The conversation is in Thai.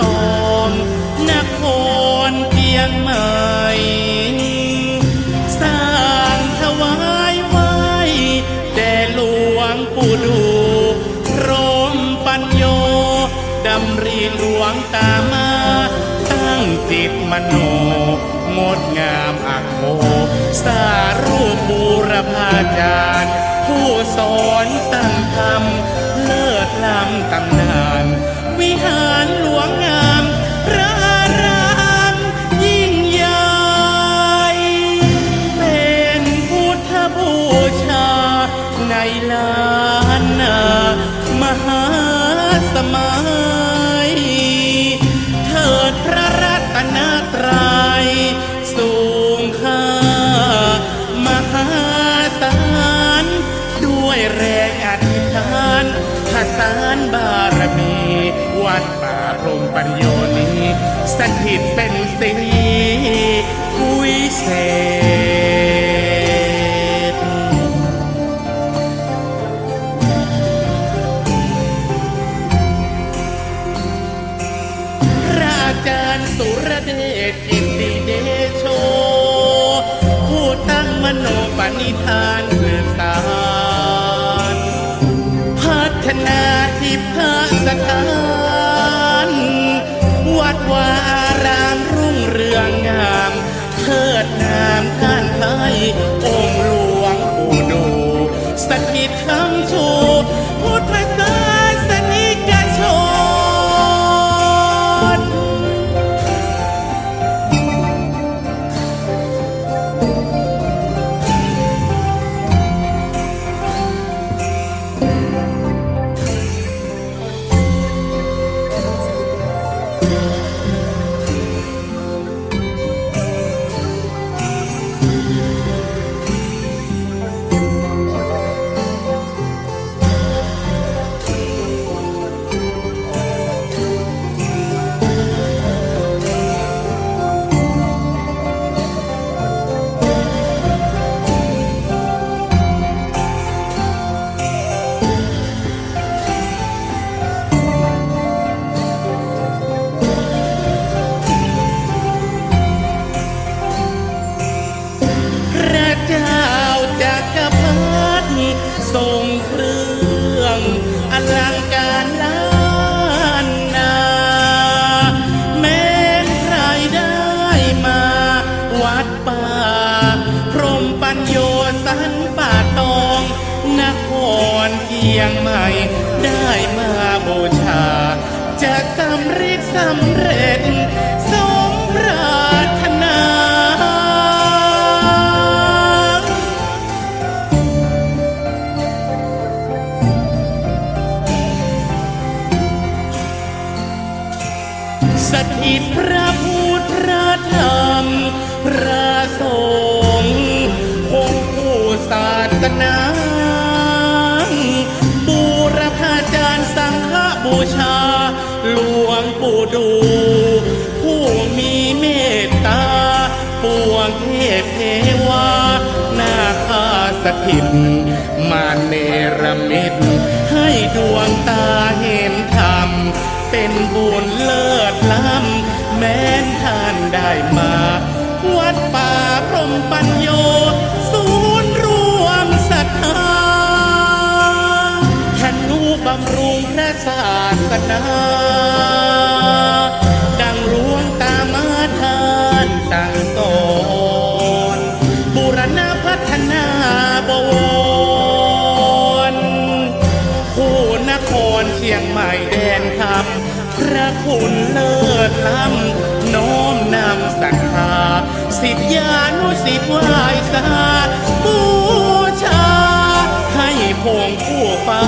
ตอมนครเพียงใหม่สร้างถวายไว้แด่หลวงปู่ดูรมปัญโยดำรีหลวงตามา ตั้งจิตมโน งดงามอักโมสารูปบูรพาจารย์ ผู้สอนตั้งธรรมเลิศล้ำตำ วัดป่าพรหมปัญโยนี้สถิตเป็นสีวิเศษ พระอาจารย์สุรเดชกิตติเดโช ผู้ตั้งมโนปณิธานสืบสาพัฒนาทิพสถาน ต ยงใหม่ได้มาบูชา จะสำเร็จสำเร็จสมปรารถนา สถิตพระพุทธพระธรรม พระสงฆ์องค์ผู้ศาสนา ชา หลวงปู่ดู ผู้มีเมตตา ปวงเทพเทวา นาคาสถิต มาเนรมิต ให้ดวงตาเห็นธรรม เป็นบุญเลิศล้ำ แม้นท่านได้มา วัดป่าพรมปัญโยาสนาดังหลวงตามาทานสั่งสอนบุรณะพัฒนาบวรคู่นครเชียงใหม่แดนคำพระคุณเลิศล้ำน้อมนำศรัทธาสิทธิานุสิทธิ์ไหวสาบูชาให้พงผู้ฟ้า